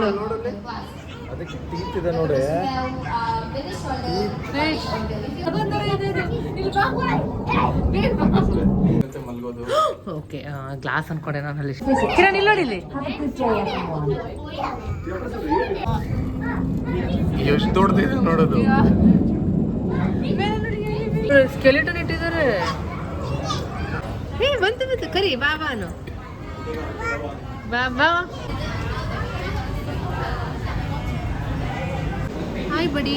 ನೋಡು ಅದಕ್ಕೆ ಟೀತ್ ಇದೆ ನೋಡಿ ಓಕೆ ಗ್ಲಾಸ್ ಅನ್ಕೊಂಡೆ ನಾನು ಅಲ್ಲಿ. ಕಿರಣ್ ಇಲ್ಲಿ ನೋಡಿ ಇಲ್ಲಿ. ಎಷ್ಟು ದೊಡ್ಡದಿದೆ ನೋಡೋದು. ಸ್ಕೆಲಿಟನ್ ಇಟ್ಟಿದ್ದಾರೆ. ಏ ಬಂತು ಬಂತು ಕರಿ ಬಾ ಬಾನು ಬಾ ಬಾ ಹಾಯ್ ಬಡಿ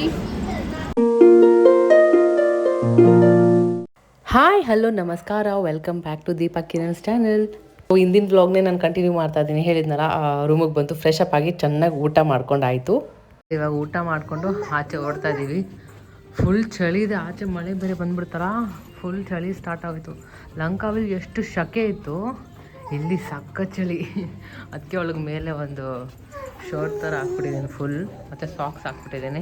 ಹಾಯ್ ಹಲೋ ನಮಸ್ಕಾರ welcome back to Deepak Kiran channel ಹಿಂದಿನ ಬ್ಲಾಗ್ನೇ ನಾನು ಕಂಟಿನ್ಯೂ ಮಾಡ್ತಾ ಇದ್ದೀನಿ. ಹೇಳಿದ್ನಲ್ಲ ರೂಮಿಗೆ ಬಂತು ಫ್ರೆಶ್ ಅಪ್ ಆಗಿ ಚೆನ್ನಾಗಿ ಊಟ ಮಾಡ್ಕೊಂಡಾಯ್ತು. ಇವಾಗ ಊಟ ಮಾಡಿಕೊಂಡು ಆಚೆ ಓಡ್ತಾ ಇದ್ದೀವಿ ಫುಲ್ ಚಳಿ ಇದೆ. ಆಚೆ ಮಳೆ ಬೇರೆ ಬಂದ್ಬಿಡ್ತಾರ? ಫುಲ್ ಚಳಿ ಸ್ಟಾರ್ಟ್ ಆಯಿತು ಲಂಕಾವಿಲ್ ಎಷ್ಟು ಶಕೆ ಇತ್ತು. ಇಲ್ಲಿ ಸಕ್ಕ ಚಳಿ ಅದಕ್ಕೆ ಒಳಗೆ ಮೇಲೆ ಒಂದು ಶರ್ಟ್ ಥರ ಹಾಕ್ಬಿಟ್ಟಿದ್ದೀನಿ ಫುಲ್ ಮತ್ತು ಸಾಕ್ಸ್ ಹಾಕ್ಬಿಟ್ಟಿದ್ದೀನಿ.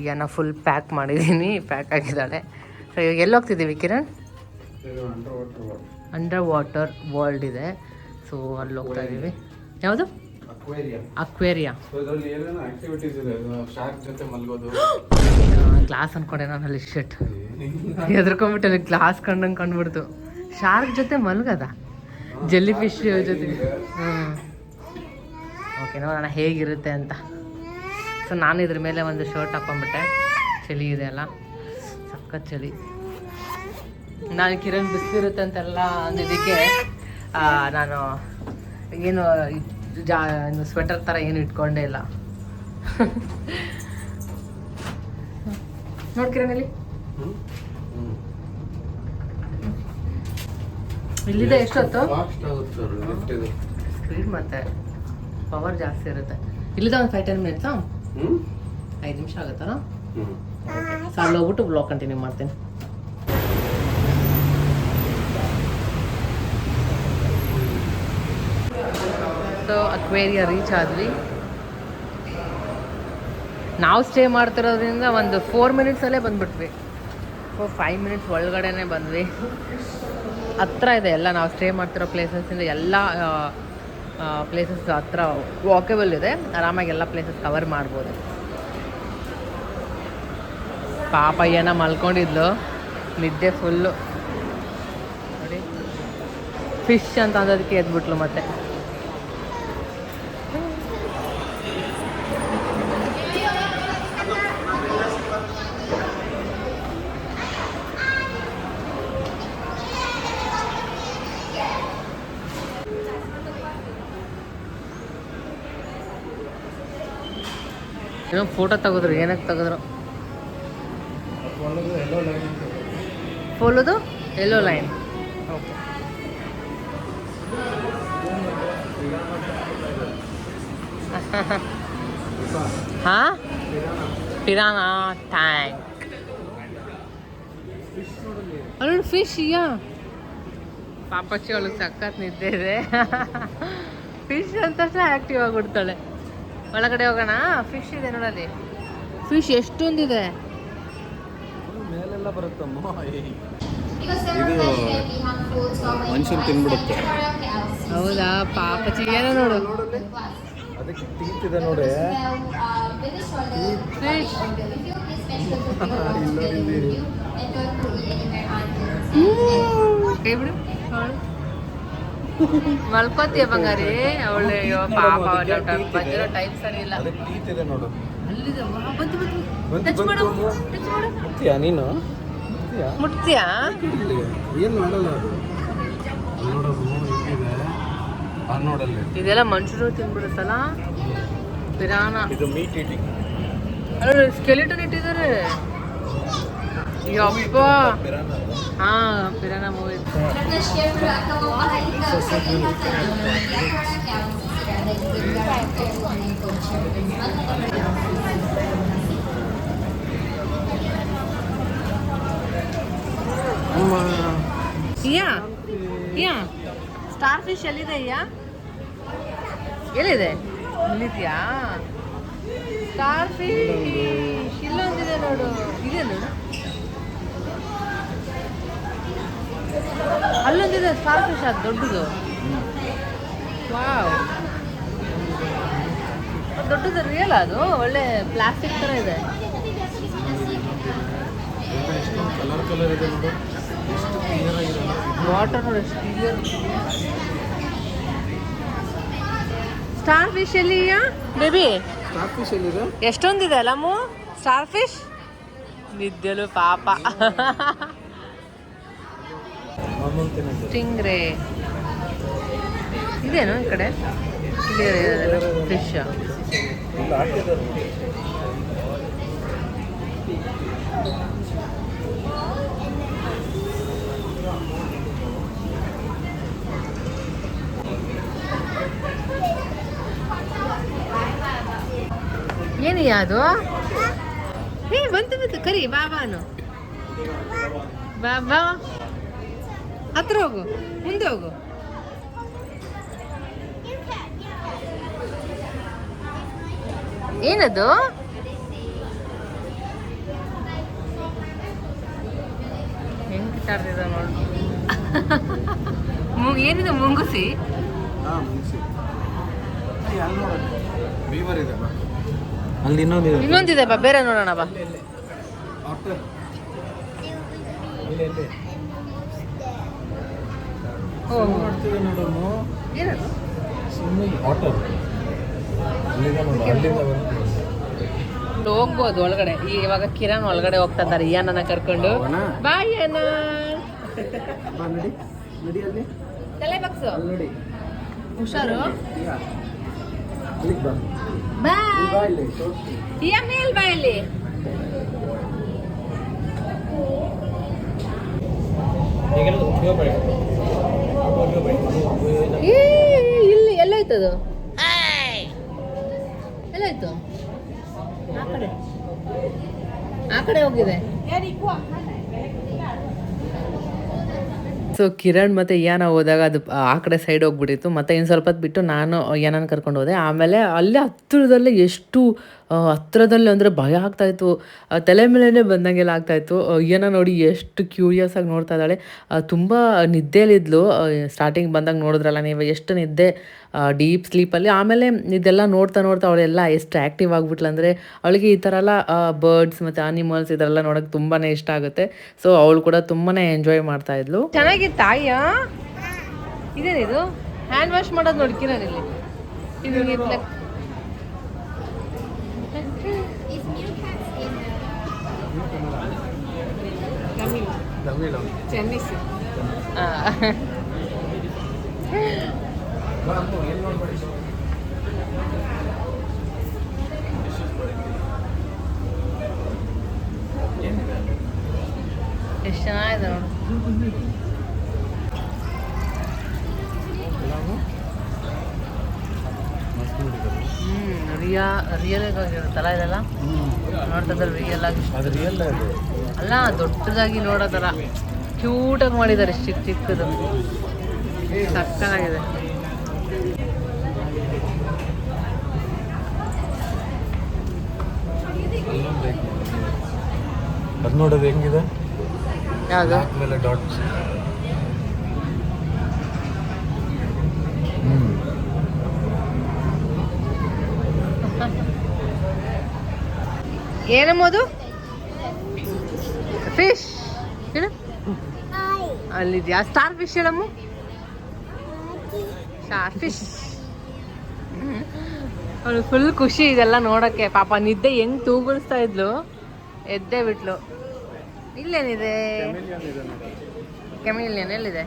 ಈಗ ನಾನು ಫುಲ್ ಪ್ಯಾಕ್ ಮಾಡಿದ್ದೀನಿ. ಪ್ಯಾಕ್ ಆಗಿದ್ದಾಳೆ. ಸೊ ಇವಾಗ ಎಲ್ಲಿ ಹೋಗ್ತಿದ್ದೀವಿ ಕಿರಣ್? ಅಂಡರ್ ವಾಟರ್ ವರ್ಲ್ಡ್ ಇದೆ. ಸೊ ಅಲ್ಲಿ ಹೋಗ್ತಾ ಇದ್ದೀವಿ. ಯಾವುದು? ಅಕ್ವೇರಿಯಂ ಗ್ಲಾಸ್ ಅನ್ಕೊಂಡೆ ನಾನು ಅಲ್ಲಿ ಶರ್ಟ್ ಎದ್ರಕೊಂಡ್ಬಿಟ್ಟು ಅಲ್ಲಿ ಗ್ಲಾಸ್ ಕಂಡಂಗೆ ಕಂಡ್ಬಿಡ್ತು. ಶಾರ್ಕ್ ಜೊತೆ ಮಲ್ಗದ? ಜೆಲ್ಲಿ ಫಿಶ್ ಜೊತೆ ಹ್ಞೂ ಓಕೆ ನೋಡೋಣ ಹೇಗಿರುತ್ತೆ ಅಂತ. ಸೊ ನಾನು ಇದ್ರ ಮೇಲೆ ಒಂದು ಶರ್ಟ್ ಹಾಕೊಂಡ್ಬಿಟ್ಟೆ. ಚಳಿ ಇದೆ ಅಲ್ಲ. ಸಖತ್ ಚಳಿ. ನಾನು ಕಿರಣ್ ಬಿಸಿಲಿರುತ್ತೆ ಅಂತೆಲ್ಲ ಅಂದಿದ್ದಕ್ಕೆ ನಾನು ಏನು ಜಾ ಸ್ವೆಟರ್ ಥರ ಏನು ಇಟ್ಕೊಂಡೇ ಇಲ್ಲ. ನೋಡಿ ಕಿರಣ್ ಇಲ್ಲಿ ಇಲ್ಲಿದೆ ಎಷ್ಟೊತ್ತು? ಸ್ಪೀಡ್ ಮತ್ತೆ ಪವರ್ ಜಾಸ್ತಿ ಇರುತ್ತೆ. ಇಲ್ಲಿದೆ ಒಂದು ಫೈವ್ ಟೆನ್ ಮಿನಿಟ್ಸಾ ಐದು ನಿಮಿಷ ಆಗುತ್ತಾ ಸಾಲ ಸೊ ಅಲ್ಲಿ ಹೋಗ್ಬಿಟ್ಟು ಬ್ಲಾಗ್ ಕಂಟಿನ್ಯೂ ಮಾಡ್ತೀನಿ. ಸೊ ಅಕ್ವೇರಿಯಾ ರೀಚ್ ಆದ್ವಿ. ನಾವು ಸ್ಟೇ ಮಾಡ್ತಿರೋದ್ರಿಂದ ಒಂದು ಫೋರ್ ಮಿನಿಟ್ಸಲ್ಲೇ ಬಂದ್ಬಿಟ್ವಿ. ಫೈವ್ ಮಿನಿಟ್ಸ್ ಒಳಗಡೆನೆ ಬಂದ್ವಿ. ಹತ್ರ ಇದೆ ಎಲ್ಲ. ನಾವು ಸ್ಟೇ ಮಾಡ್ತಿರೋ ಪ್ಲೇಸಸ್ಸಿಂದ ಎಲ್ಲ ಪ್ಲೇಸಸ್ ಹತ್ರ ವಾಕೇಬಲ್ ಇದೆ. ಆರಾಮಾಗಿ ಎಲ್ಲ ಪ್ಲೇಸಸ್ ಕವರ್ ಮಾಡ್ಬೋದು. ಪಾಪ ಏನ ಮಲ್ಕೊಂಡಿದ್ಲು. ನಿದ್ದೆ ಫುಲ್ಲು ನೋಡಿ. ಫಿಶ್ ಅಂತ ಅಂದೋದಕ್ಕೆ ಎದ್ಬಿಟ್ಲು ಮತ್ತೆ. ಏನೋ ಫೋಟೋ ತೆಗೆದ್ರು ಏನಕ್ಕೆ ತೆಗೆದ್ರು? ಒಳಗೆ ಎಲ್ಲೋ ಲೈನ್ ಫೋಲೋದು ಎಲ್ಲೋ ಲೈನ್ ಓಕೆ ಹಾ ಪಿರಾನ ಟ್ಯಾಂಕ್ ಅಲ್ಲಿ ಫಿಶ್ ಯಾ ಪಾಪಚ್ಚಿ ಅವಳಿಗೆ ಸಖತ್ ನಿದ್ದೆ ಇದೆ. ಫಿಶ್ ಅಂತ ಆಕ್ಟಿವ್ ಆಗಿಬಿಡ್ತಾಳೆ ಒಳಗಡೆ ಹೋಗೋಣ? ಫಿಶ್ ಇದೆ ನೋಡಲ್ಲಿ. ಫಿಶ್ ಎಷ್ಟೊಂದಿದೆ? ಮೇಲೆಲ್ಲ ಬರುತ್ತಮ್ಮ ಮನುಷ್ಯನ್ ತಿನ್ಬಿಡುತ್ತೆ. ಹೌದಾ? ಪಾಪ ಏನೋ ನೋಡು. ಅದಕ್ಕೆ ಟೀತ್ ಇದೆ ನೋಡಿ. ಫಿಶ್ ಕೈ ಬಿಡು. ಮಲ್ಕೋತೀಯ ಬಂಗಾರಿ? ಅವಳು ಪಾಪ ಬಂದಿರೋ ಟೈಮ್ ಸರಿ ಇಲ್ಲ. ಮುಟ್ತೀಯಾ ನೀನು? ಮುಟ್ತೀಯಾ? ಏನು ಮಾಡಲ್ಲ ಇದೆಲ್ಲ ಮನುಷ್ಯರು ತಿನ್ಬಿಡುತ್ತಲ್ಲ? ಪಿರಾನ ಇದು ಮೀಟ್ ಇಟ್ಟಿದ್ದಾರೆ. ಯಪ್ಪ. ಹಾ piranha movie yeah yeah starfish ಎಲ್ಲಿದೆ ಯಾ ಎಲ್ಲಿದೆ? ಇಲ್ಲಿದ್ಯಾ? ಸ್ಟಾರ್ ಫಿಶ್ ಇಲ್ಲೊಂದಿದೆ ನೋಡು. ಇದೇನು? ಅಲ್ಲೊಂದಿದೆ ಸ್ಟಾರ್ ಫಿಶ್ ಅದು ದೊಡ್ಡದು. ವಾವ್. ದೊಡ್ಡದು ರಿಯಲ್ ಅದು ಒಳ್ಳೆ ಪ್ಲಾಸ್ಟಿಕ್ ಥರ ಇದೆ. ಕಲರ್ ಕಲರ್ ಇದೆ ನೋಡು ಎಷ್ಟು ಕ್ಲಿಯರ್ ಆಗಿದೆ ವಾಟರ್ ನೋಡಿ ಎಷ್ಟು ಕ್ಲಿಯರ್ ಸ್ಟಾರ್ ಫಿಶ್ ಎಲ್ಲಿಯಾ ಬೇಬಿ ಸ್ಟಾರ್ ಫಿಶ್ ಎಲ್ಲಿದೆ? ಎಷ್ಟೊಂದಿದೆ ಅಲ್ಲಮ್ಮು? ಸ್ಟಾರ್ ಫಿಶ್ ನಿದ್ದೆಲು ಪಾಪ. ಸ್ಟಿಂಗ್ರೇ ಇದೇನು ಈ ಕಡೆ? ಫಿಶ್ ಏನಿ ಅದು ಏ ಬಂತು ಬಂತು ಕರಿ ಬಾ ಬಾಬಾ ಹತ್ರ ಹೋಗು ಮುಂದೆ ಹೋಗು. ಏನದು? ಹೆಂಗ್ ಕಿತ್ತಾಡ್ತಿದ ನೋಡು. ಮು- ಏನಿದು ಮುಂಗುಸಿ? ಅಲ್ಲಿ ಇನ್ನೊಂದಿದೆ ಇನ್ನೊಂದಿದೆ ಬಾ ಬೇರೆ ನೋಡೋಣ ಬಾ. ನೋಡೋನು. ಅಲ್ಲಿಂದ ನೋಡು ಅಲ್ಲಿಂದ ಹೋಗ್ಬೋದು ಒಳಗಡೆ. ಈ ಇವಾಗ ಕಿರಣ್ ಒಳಗಡೆ ಹೋಗ್ತಾ ಇದ್ದಾರೆ. ಏನನ್ನ ಕರ್ಕೊಂಡು? ಬಾಯ್ ತಲೆ ಬಗ್ಸು. ಹುಷಾರು? ಅಲ್ಲಿಗೆ ಬಾ. ಬಾಯ್. ಬಾ ಇಲ್ಲಿ ತೋರಿಸ್ತೀನಿ ಈ ಮೇಲ್ ಬಾಯಲ್ಲಿ ಏ, ಇಲ್ಲಿ ಎಲ್ಲಾಯ್ತದು ಎಲ್ಲಾಯ್ತು? ಆ ಕಡೆ. ಆ ಕಡೆ ಹೋಗಿದೆ. ಸೊ ಕಿರಣ್ ಮತ್ತು ಯಾನ ಹೋದಾಗ ಅದು, ಆ ಕಡೆ ಸೈಡ್ ಹೋಗ್ಬಿಟ್ಟಿತ್ತು. ಮತ್ತು ಇನ್ನು ಸ್ವಲ್ಪ ಹೊತ್ತು ಬಿಟ್ಟು ನಾನು ಯಾನನ ಕರ್ಕೊಂಡು ಹೋದೆ. ಆಮೇಲೆ ಅಲ್ಲೇ ಹತ್ತಿರದಲ್ಲೇ ಎಷ್ಟು ಹತ್ತಿರದಲ್ಲಿ ಅಂದರೆ ಭಯ ಆಗ್ತಾಯಿತ್ತು ತಲೆ ಮೇಲೇ ಬಂದಂಗೆಲ್ಲ ಆಗ್ತಾಯಿತ್ತು ಏನ ನೋಡಿ ಎಷ್ಟು ಕ್ಯೂರಿಯಸ್ ಆಗಿ ನೋಡ್ತಾ ಇದ್ದಾಳೆ. ತುಂಬ ನಿದ್ದೆಲಿದ್ಲು ಸ್ಟಾರ್ಟಿಂಗ್ ಬಂದಾಗ ನೋಡಿದ್ರಲ್ಲ ನೀವು, ಎಷ್ಟು ನಿದ್ದೆ ಡೀಪ್ ಸ್ಲೀಪಲ್ಲಿ ಆಮೇಲೆ ಇದೆಲ್ಲ ನೋಡ್ತಾ ನೋಡ್ತಾ ಅವಳೆಲ್ಲ ಎಷ್ಟು ಆ್ಯಕ್ಟಿವ್ ಆಗಿಬಿಟ್ಲ ಅಂದರೆ ಅವಳಿಗೆ ಈ ಥರ ಎಲ್ಲ ಬರ್ಡ್ಸ್ ಮತ್ತು ಆನಿಮಲ್ಸ್ ಇದೆಲ್ಲ ನೋಡೋಕೆ ತುಂಬಾ ಇಷ್ಟ ಆಗುತ್ತೆ. ಸೊ ಅವಳು ಕೂಡ ತುಂಬಾ ಎಂಜಾಯ್ ಮಾಡ್ತಾ ಇದ್ಲು. ಚೆನ್ನಾಗಿ ತಾಯಿಯ? ಇದೇನಿದು ಹ್ಯಾಂಡ್ ವಾಶ್ ಮಾಡೋದು ನೋಡ್ಕಿರ ಇಲ್ಲಿ. ಇದು ಎಷ್ಟು ಚೆನ್ನಾಗಿದೆ ನೋಡು ರಿಯಾ ರಿಯಲ್ ಆಗಿರುತ್ತಲ್ಲ ಇದೆಲ್ಲ ನೋಡ್ತಿದ್ರೆ ರಿಯಲ್ ಆಗಿ ಅಲ್ಲ ದೊಡ್ಡದಾಗಿ ನೋಡೋ ಥರ ಕ್ಯೂಟಾಗಿ ಮಾಡಿದ್ದಾರೆ ಚಿಕ್ಕ ಚಿಕ್ಕದು ಸಕ್ಕತ್ತಾಗಿದೆ ಅದು ನೋಡೋದು ಹೆಂಗಿದೆ? ಯಾವುದು? ಬ್ಯಾಕ್ ಮೇಲೆ ಡಾಟ್ಸ್ ಹ್ಮ್. ಏನಮ್ಮದು? ಫಿಶ್ ಅಲ್ಲಿದ್ಯಾ? ಸ್ಟಾರ್ ಫಿಶ್ ಹೇಳಮ್ಮ? ಸ್ಟಾರ್ ಫಿಶ್ ಅವಳು ಫುಲ್ ಖುಷಿ ಇದೆಲ್ಲ ನೋಡೋಕ್ಕೆ. ಪಾಪ ನಿದ್ದೆ ಹೆಂಗ್ ತೂಗುಳಿಸ್ತಾ ಇದ್ಲು. ಎದ್ದೇ ಬಿಟ್ಲು. ಇಲ್ಲೇನಿದೆ? ಕೆಮಿಲಿಯನ್ ಎಲ್ಲಿದೆ?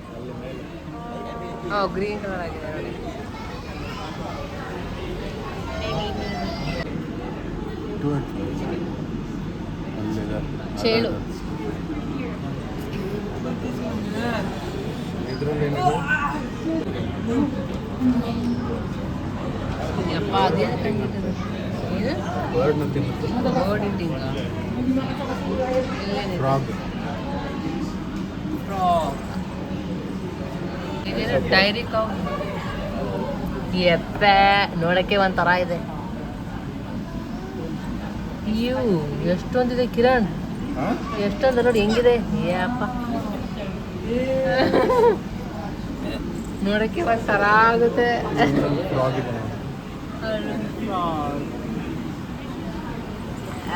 ಓ ಗ್ರೀನ್ ಕಲರ್ ಆಗಿದೆ ನೋಡಿ. ಚೇಳು. ಯಪ್ಪ ಅದೇನು ಕಂಡಿದ್ದು ಏನು? ಬರ್ಡ್ ಫ್ರಾಗ್ ಡೈರಿ ಕೌ ಎಪ್ಪ. ನೋಡಕ್ಕೆ ಒಂಥರ ಇದೆ. ಇವು ಎಷ್ಟೊಂದಿದೆ ಕಿರಣ್? ಎಷ್ಟೊಂದು ನೋಡಿ ಹೆಂಗಿದೆ? ಏಪ್ಪ ನೋಡಕ್ಕೆ ಒಂಥರ ಆಗುತ್ತೆ.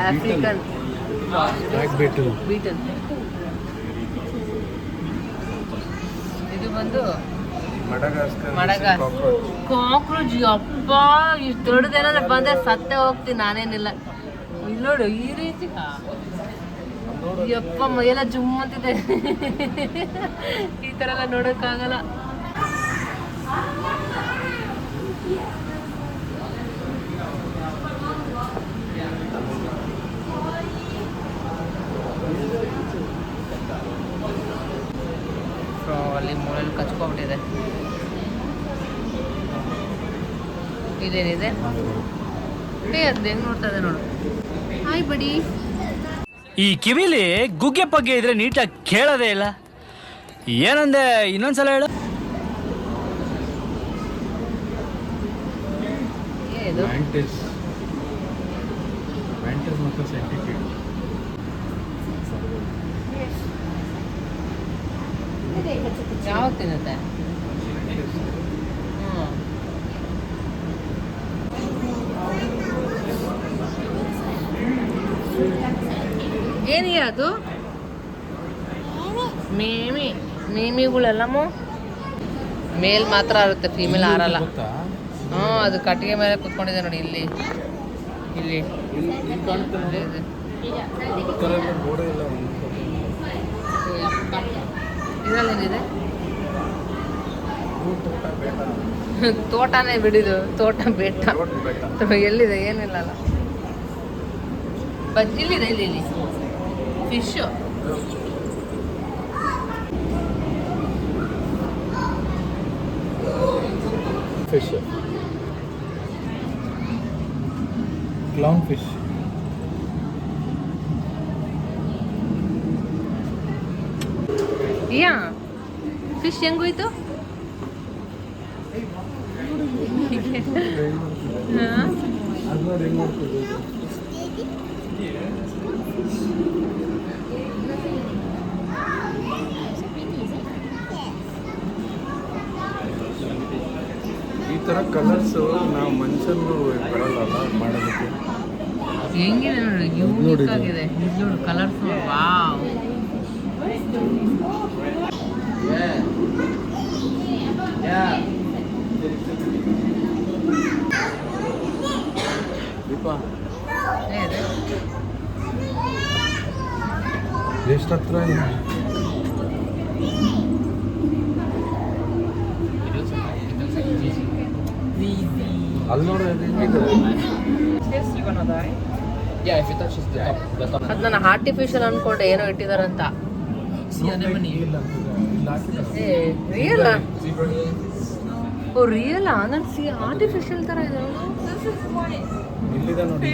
ಆಫ್ರಿಕನ್ ಬ್ಲ್ಯಾಕ್ ಬೀಟಲ್ ಬೀಟಲ್ ಇದು ಬಂದು. ಕಾಕ್ರೋಚ್. ಅಪ್ಪ ಇಷ್ಟು ದೊಡ್ಡದೇನಾದ್ರೆ ಬಂದ್ರೆ ಸತ್ತೇ ಹೋಗ್ತೀನಿ ನಾನೇನಿಲ್ಲ. ಇಲ್ಲಿ ನೋಡು ಈ ರೀತಿ ಯಪ್ಪ ಮೈಯೆಲ್ಲ ಜುಮ್ ಅಂತಿದೆ. ಈ ಥರ ಎಲ್ಲ ನೋಡೋಕ್ಕಾಗಲ್ಲ ಸೊ ಅಲ್ಲಿ ಕಚ್ಕೊಬಿಟ್ಟಿದೆ ಇದೇನಿದೆ? ಏ ಅದು ಹೆಂಗ್ ನೋಡ್ತಾ ಇದೆ ನೋಡು. ಹಾಯ್ ಬಡಿ. ಈ ಕಿವಿಲಿ ಗುಗ್ಗೆ ಪಗ್ಗೆ ಇದ್ರೆ ನೀಟಾಗಿ ಕೇಳೋದೇ ಇಲ್ಲ. ಏನಂದೆ ಇನ್ನೊಂದ್ಸಲ ಹೇಳು. ಮತ್ತೆ ಇದು? ಮ್ಯಾಂಟಿಸ್ ಮ್ಯಾಂಟಿಸ್ ಮತ್ತು ಸೆಂಟಿಫಿಕ್ ಯಾವ ತಿನ್ನುತ್ತೆ ಏನಿಯ ಅದು? ಮೇಮಿ ಮೇಮಿಗಳೆಲ್ಲಮು? ಮೇಲ್ ಮಾತ್ರ ಆರುತ್ತೆ ಫೀಮೇಲ್ ಆರಲ್ಲ. ಹ್ಞೂ ಅದು ಕಟ್ಟಿಗೆ ಮೇಲೆ ಕುತ್ಕೊಂಡಿದೆ ನೋಡಿ ಇಲ್ಲಿ. ಇಲ್ಲಿ. ಇಲ್ಲಿ ಇಲ್ಲಿ ಕಾಣುತ್ತೆ ನೋಡಿ ಇದೆ. ಈ ಥರ ಎಲ್ಲ ಗೋಡೆ ಇಲ್ಲ ಇದ್ರಲ್ಲೇನಿದೆ ಹೂ ತೋಟ ಬೇಡ ತೋಟನೇ ಬಿಡಿದು ತೋಟ ಬೆಟ್ಟ ಎಲ್ಲಿದೆ? ಏನಿಲ್ಲ ಅಲ್ಲ. ಬಜ್ ಇಲ್ಲಿದೆ ಇಲ್ಲಿ ಇಲ್ಲಿ. ಫಿಶು ಫಿಶ್ ಕ್ಲೌನ್ ಫಿಶ್ ಯಾ? ಫಿಶ್ ಹೆಂಗೋಯ್ತು ಹಾಂ ಅದು ನೋಡಿ ಹೆಂಗೆ ಮಾಡ್ತೀವಿ ಈ ಥರ ಕಲರ್ಸು ನಾವು ಮನುಷ್ಯನಿಗೂ ಬರಲ್ಲ ಮಾಡೋದಕ್ಕೆ. ಹೆಂಗಿದೆ ನೋಡಿ ಯೂನಿಕ್ ಆಗಿದೆ. ನೋಡಿ ಕಲರ್ಸ್ ವಾವ್ Yeah. ಏನಿದೆ ಎಷ್ಟು ಹತ್ರ ಅಲ್ಲಿ ನೋಡಿದ್ರೆ ಅದು ನಾನು ಆರ್ಟಿಫಿಷಿಯಲ್ ಅನ್ಕೊಂಡೆ ಏನೋ ಇಟ್ಟಿದಾರಂತ. ಅಂತ ರಿಯಲ್ ಓ ರಿಯಲ್ ನಾನು ಸಿ ಆರ್ಟಿಫಿಷಿಯಲ್ ಥರ ಇದೆ. ಇಲ್ಲಿದೆ ನೋಡಿ.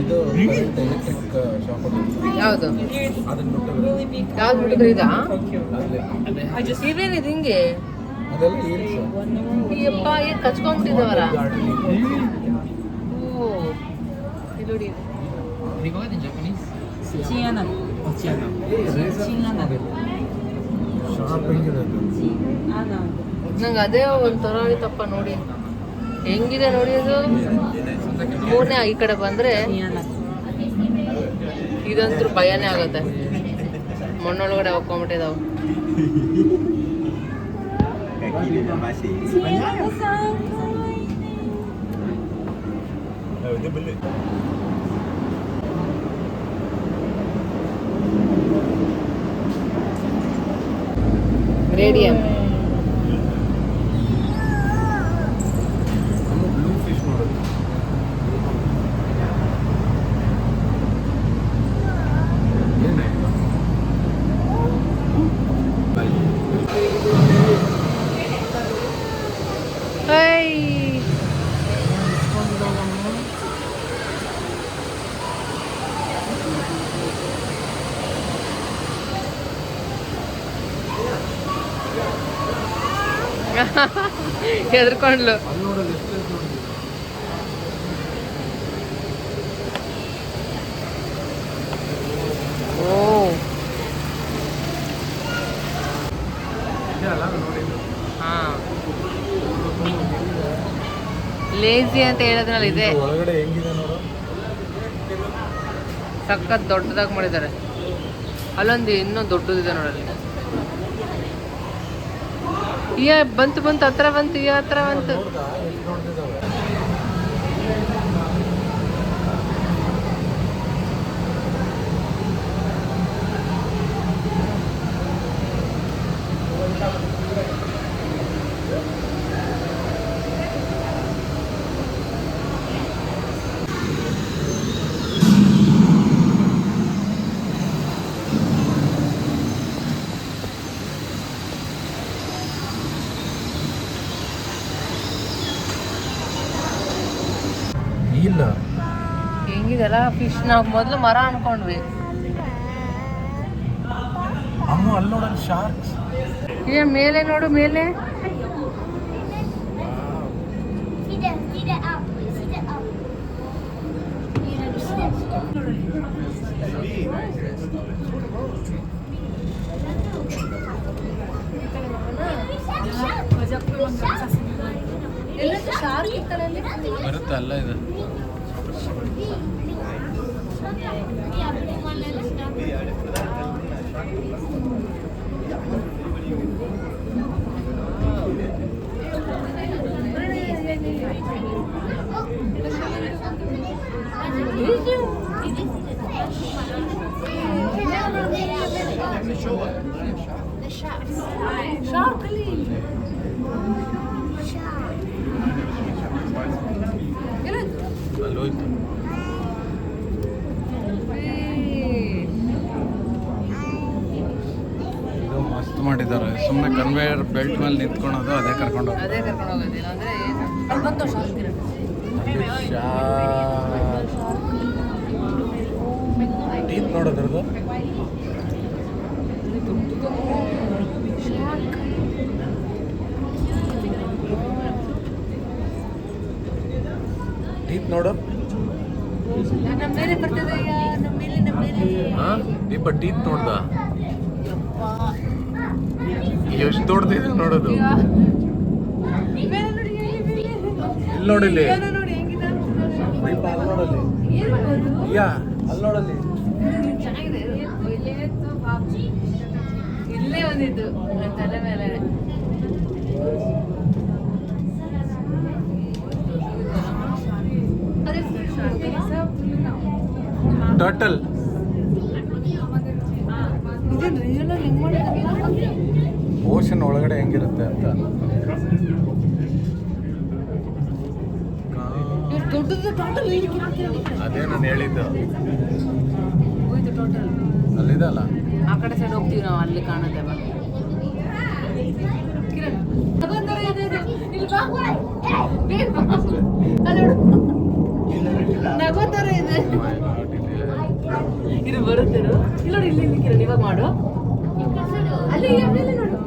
ಇದು ಎಲೆಕ್ಟ್ರಿಕ್ ಶಾಪ್ ಯಾವುದು? ಅದನ್ನ ಬಿಟ್ಟು ಯಾವ್ದು ಬಿಟ್ಟಿದ್ರು ಇದಾ? ಅಲ್ಲೇ ಇವೇನಿದೆ ಹಿಂಗೆ? ಅದೆಲ್ಲ ಹೀಲ್ಸ್ ಯಪ್ಪ ಏನ್ ಕಚ್ಕೊಂಡ್ಬಿಟ್ಟಿದವಲ್ಲ ಗಾರ್ಡನಿಂಗ್ ಓ ಇದು ನೋಡಿ. ಶಾರ್ಪ್ ಹೆಂಗಿದೆ ಅದು? ನಂಗೆ ಅದೇ ಒಂಥರ ಆಯ್ತಪ್ಪ ನೋಡಿ. ಹೆಂಗಿದೆ ನೋಡಿ ಅದು? ಮೂರನೇ ಈ ಕಡೆ ಬಂದ್ರೆ ಇದಂತೂ ಭಯನೇ ಆಗತ್ತೆ. ಮಣ್ಣೊಳಗಡೆ ಹೋಗ್ಕೊಂಬಿಟ್ಟಿದಾವು ರೇಡಿಯಂ ನಮ್ಮ ಬ್ಲೂ ಫಿಶ್ ನೋಡೋದು ಏನಾಯ್ತು ಹೈ ಹೆದರ್ಕೊಂಡ್ಲು. ಓ. ಲೇಸಿ ಅಂತ ಹೇಳೋದ್ರಲ್ಲಿ ಇದೆ. ಸಖತ್ ದೊಡ್ಡದಾಗಿ ಮಾಡಿದ್ದಾರೆ. ಅಲ್ಲೊಂದು ಇನ್ನೂ ದೊಡ್ಡದಿದೆ ನೋಡಲ್ಲಿ. ಬಂತು ಬಂತು ಹತ್ರ ಬಂತು ಈ ಹತ್ರ ಬಂತು. ಇಲ್ಲ. ಹೆಂಗಿದೆಲ್ಲ ಫಿಶ್ ನಾವು ಮೊದಲು ಮರ ಅನ್ಕೊಂಡ್ವಿ. ಅಮ್ಮ ಅಲ್ಲಿ ನೋಡೋದು ಶಾರ್ಕ್ಸ್ ಏ ಮೇಲೆ ನೋಡು ಮೇಲೆ. ಬರುತ್ತಲ್ಲ that, The you? The shark. The shark. The. The shark. The ಸುಮ್ಮನೆ ಕನ್ವೇಯರ್ ಬೆಲ್ಟ್ ಮೇಲೆ ನಿಂತ್ಕೊಳೋದು ಅದೇ ಕರ್ಕೊಂಡು. ಅದೇ ಕರ್ಕೊಂಡು. ಟೀತ್ ನೋಡೋದ್ರದ್ದು ಟೀತ್ ನೋಡು ದೀಪ ಟೀತ್ ನೋಡ್ದ? ಎಷ್ಟು ದೊಡ್ಡದಿದೆ ನೋಡೋದು? ಇಲ್ಲಿ ನೋಡಿಲ್ಲಿ? ಯಾ? ಅಲ್ಲಿ ನೋಡಲ್ಲಿ. ಇಲ್ಲೇ ಇತ್ತು, ಪಾಪ. ಇಲ್ಲೇ ಒಂದಿದ್ದು ತಲೆ ಮೇಲೆ. ಟರ್ಟಲ್ ಇದು ರಿಯಲ್ ಹೆಂಗ್ ಮಾಡಿದ್ರೆ? ಓಷನ್ ಒಳಗಡೆ ಹೆಂಗಿರುತ್ತೆ ಅಂತ. ಅದೇ ನಾನು ಹೇಳಿದ್ದು. ಟೋಟಲ್ ಅಲ್ಲಿದಲ್ಲ ಆ ಕಡೆ ಸೈಡ್ ಹೋಗ್ತೀವಿ ನಾವು ಅಲ್ಲಿ ಕಾಣುತ್ತೆ ನಗೋತರ ಇದೆ ಇದು. ಬರುತ್ತೆ ಇಲ್ಲಿ ಇಲ್ಲಿ ಕಿರಣ್ ಇವಾಗ ಮಾಡು. ಅಲ್ಲಿ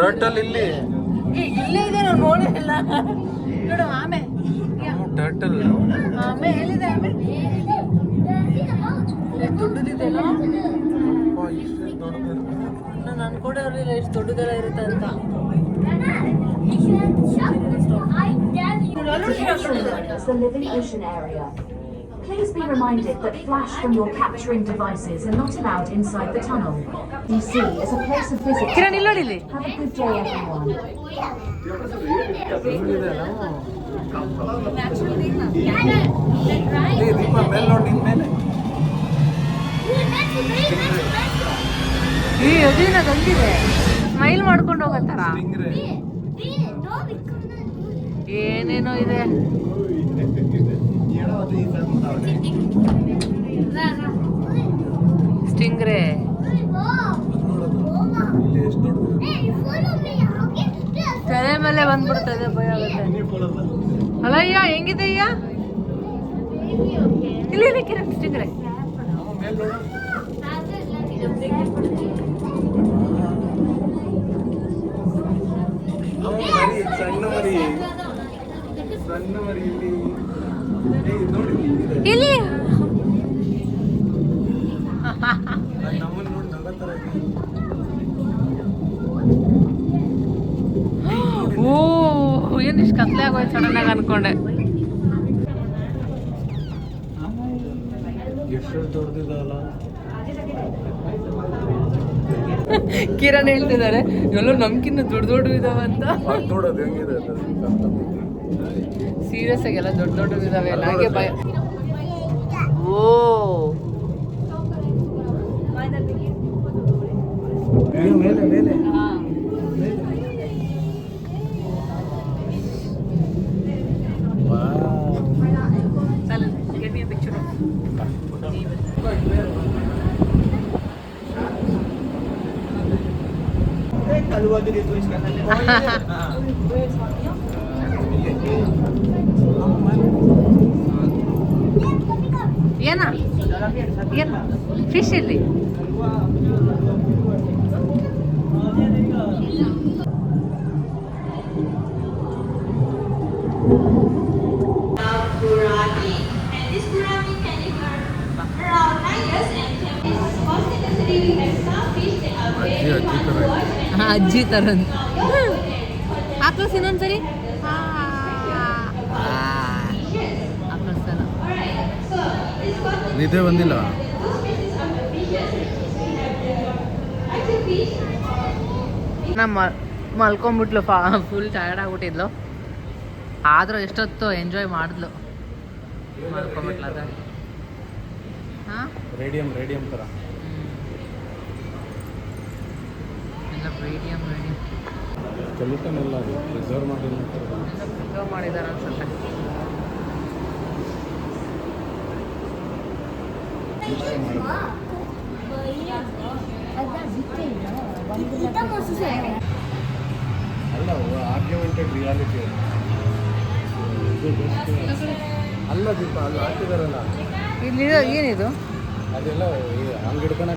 ಟರ್ಟಲ್ ಇಲ್ಲಿ? ಇಲ್ಲೇ ಇದೆ ನಾನು ನೋಡಿಲ್ಲ ನೋಡು ಆಮೆ. ಟರ್ಟಲ್ ಆಮೆ ಎಲ್ಲಿದೆ ಆಮೆ? ದೊಡ್ಡದಿದೆಲ್ಲ ನಾನು ಅನ್ಕೊಂಡೆ ಇರಲಿಲ್ಲ ಎಷ್ಟು ದೊಡ್ಡದೆಲ್ಲ ಇರುತ್ತೆ ಅಂತ. The living ocean area. Please be reminded that flash from your capturing devices are not allowed inside the tunnel. DC is a place of visit. Kiran ಇಲ್ಲಿ ನೋಡಿ ಇಲ್ಲಿ Have a good day, everyone. ದೀಪ ಮೇಲೆ ನೋಡಿ ಮೇಲೆ ಈ ಅದಿನ ಗಂಗಿದೆ ಸ್ಮೈಲ್ ಮಾಡ್ಕೊಂಡು ಹೋಗತ್ತಾರ ಹಿಂಗ್ರೆ ಏನೇನೋ ಇದೆ ಸ್ಟಿಂಗ್ರೆ. ತಲೆ ಮೇಲೆ ಬಂದ್ಬಿಡ್ತದೆ ಭಯ ಆಗುತ್ತೆ. ಅಲ್ಲಯ್ಯ ಹೆಂಗಿದೆಯ್ಯ ಇಲ್ಲಿ ಸಣ್ಣ ಮರಿ ಸಣ್ಣ ಮರಿ. ಇಲ್ಲಿ ಓ ಏನು ಇಷ್ಟು ಕತ್ಲೆ ಆಗೋಯ್ತು ಸಡನ್ ಆಗಿ ಅನ್ಕೊಂಡೆ. ಕಿರಣ್ ಹೇಳ್ತಿದ್ದಾರೆ ಎಲ್ಲರೂ ನಮ್ಕಿನ್ನ ದೊಡ್ಡ ದೊಡ್ಡ ಇದಾವಂತ ನೋಡೋದು ಹೆಂಗಿದೆ. ಸೀರಿಯಸ್ ಆಗಿ ಎಲ್ಲ ದೊಡ್ಡ ದೊಡ್ಡ ಇದಾವೆ ನನಗೆ ಭಯ ಓ. ಮೇಲೆ ಮೇಲೆ ಏನ ಏನ್ ಫಿಶ್ ಇಲ್ಲಿ Gurami. And this gurami can ಇದೆ. ಬಂದಿಲ್ಲ. ನಮ್ಮ ಮಲ್ಕೊಂಬಿಟ್ಲು ಫುಲ್ ಟಯರ್ಡ್ ಆಗ್ಬಿಟ್ಟಿದ್ಲು. ಆದರೂ ಎಷ್ಟೊತ್ತು ಎಂಜಾಯ್ ಮಾಡಿದ್ಲು. ಮಲ್ಕೊಂಬಿಟ್ಲ ರೇಡಿಯಂ ರೇಡಿಯಂ ತರ. ಎಲ್ಲ ರೇಡಿಯಂ ರೇಡಿಯಂ ಸ್ಕೆಲಿಟನ್ ಎಲ್ಲ ಅದು ರಿಸರ್ವ್ ಮಾಡಿ ಎಲ್ಲ ಅನ್ಸುತ್ತೆ. ಅಲ್ಲ ಆರ್ಗ್ಯುಮೆಂಟೆಡ್ ರಿಯಾಲಿಟಿ ಅಲ್ಲ ದೀಪ ಅಲ್ಲಿ ಹಾಕಿದಾರಲ್ಲ. ಇಲ್ಲಿ ಏನಿದು? ಅದೆಲ್ಲ ಹಂಗೆ ಹಿಡ್ಕೊಂಡು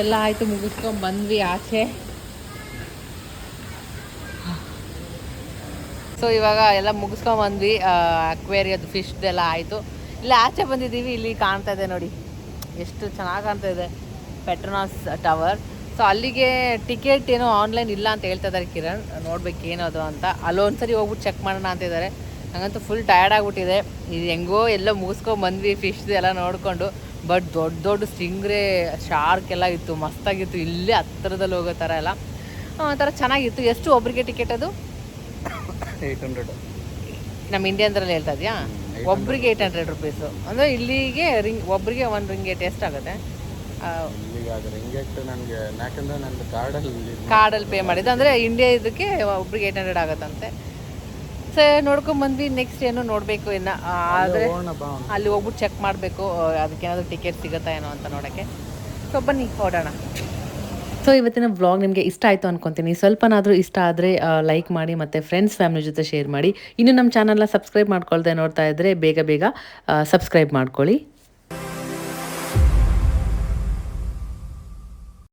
ಎಲ್ಲ ಆಯ್ತು ಮುಗಿಸ್ಕೊಂಡ್ ಬಂದ್ವಿ ಆಚೆ. ಸೊ ಇವಾಗ ಎಲ್ಲ ಮುಗಿಸ್ಕೊಂಬಂದ್ವಿ ಅಕ್ವೇರಿಯದ ಫಿಶ್ದೆಲ್ಲ ಆಯಿತು. ಇಲ್ಲಿ ಆಚೆ ಬಂದಿದ್ದೀವಿ, ಇಲ್ಲಿ ಕಾಣ್ತಾ ಇದೆ ನೋಡಿ. ಎಷ್ಟು ಚೆನ್ನಾಗಿ ಕಾಣ್ತಾ ಇದೆ. Petronas tower. ಸೊ ಅಲ್ಲಿಗೆ ಟಿಕೆಟ್ ಏನೋ ಆನ್ಲೈನ್ ಇಲ್ಲ ಅಂತ ಹೇಳ್ತಾ ಇದ್ದಾರೆ ಕಿರಣ್. ನೋಡ್ಬೇಕು ಏನದು ಅಂತ. ಅಲ್ಲೊಂದ್ಸರಿ ಹೋಗ್ಬಿಟ್ಟು ಚೆಕ್ ಮಾಡೋಣ ಅಂತ ಇದ್ದಾರೆ. ಹಂಗಂತೂ ಫುಲ್ ಟಯರ್ಡ್ ಆಗಿಬಿಟ್ಟಿದೆ. ಇದು ಹೆಂಗೋ ಎಲ್ಲ ಮುಗಿಸ್ಕೊಂಬಂದ್ವಿ ಫಿಶ್ದು ಎಲ್ಲ ನೋಡಿಕೊಂಡು. ಬಟ್ ದೊಡ್ಡ ದೊಡ್ಡ ಸ್ಟಿಂಗ್ರೆ ಶಾರ್ಕ್ ಎಲ್ಲ ಇತ್ತು. ಮಸ್ತಾಗಿತ್ತು. ಇಲ್ಲೇ ಹತ್ತಿರದಲ್ಲಿ ಹೋಗೋ ಥರ ಎಲ್ಲ. ಒಂಥರ ಚೆನ್ನಾಗಿತ್ತು. ಎಷ್ಟು ಒಬ್ರಿಗೆ ಟಿಕೆಟ್ ಅದು? ಏಯ್ಟ್ ಹಂಡ್ರೆಡ್ ನಮ್ಮ ಇಂಡಿಯಾದ್ರಲ್ಲಿ ಹೇಳ್ತಾ ಇದೆಯಾ? ಒಬ್ರಿಗೆ ಏಯ್ಟ್ ಹಂಡ್ರೆಡ್ ರುಪೀಸು ಅಂದರೆ ಇಲ್ಲಿಗೆ ರಿಂಗ್ ಒಬ್ರಿಗೆ ಒಂದು ರಿಂಗೇಟ್ ಎಷ್ಟಾಗುತ್ತೆ ಕಾರ್ಡಲ್ಲಿ ಪೇ ಮಾಡಿದ್ದು. ಅಂದರೆ ಇಂಡಿಯಾ ಇದಕ್ಕೆ ಒಬ್ರಿಗೆ ಏಯ್ಟ್ ಹಂಡ್ರೆಡ್ ಆಗುತ್ತಂತೆ. ಸೊ ನೋಡ್ಕೊಂಡ್ ಬಂದ್ವಿ. ನೆಕ್ಸ್ಟ್ ಏನು ನೋಡಬೇಕು ಇನ್ನು? ಆದರೆ ಅಲ್ಲಿ ಹೋಗ್ಬಿಟ್ಟು ಚೆಕ್ ಮಾಡಬೇಕು. ಅದಕ್ಕೇನಾದರೂ ಟಿಕೆಟ್ ಸಿಗುತ್ತಾ ಏನೋ ಅಂತ ನೋಡೋಕ್ಕೆ. ಸೊ ಬನ್ನಿ ಹೊರಡೋಣ ಸೊ ಇವತ್ತಿನ ವ್ಲಾಗ್ ನಿಮಗೆ ಇಷ್ಟ ಆಯಿತು ಅನ್ಕೊತೀನಿ. ಸ್ವಲ್ಪನಾದರೂ ಇಷ್ಟ ಆದರೆ ಲೈಕ್ ಮಾಡಿ ಮತ್ತು ಫ್ರೆಂಡ್ಸ್ ಫ್ಯಾಮಿಲಿ ಜೊತೆ ಶೇರ್ ಮಾಡಿ. ಇನ್ನು ನಮ್ಮ ಚಾನಲ್ನ ಸಬ್ಸ್ಕ್ರೈಬ್ ಮಾಡ್ಕೊಳ್ದೆ ನೋಡ್ತಾ ಇದ್ದರೆ ಬೇಗ ಬೇಗ ಸಬ್ಸ್ಕ್ರೈಬ್ ಮಾಡ್ಕೊಳ್ಳಿ.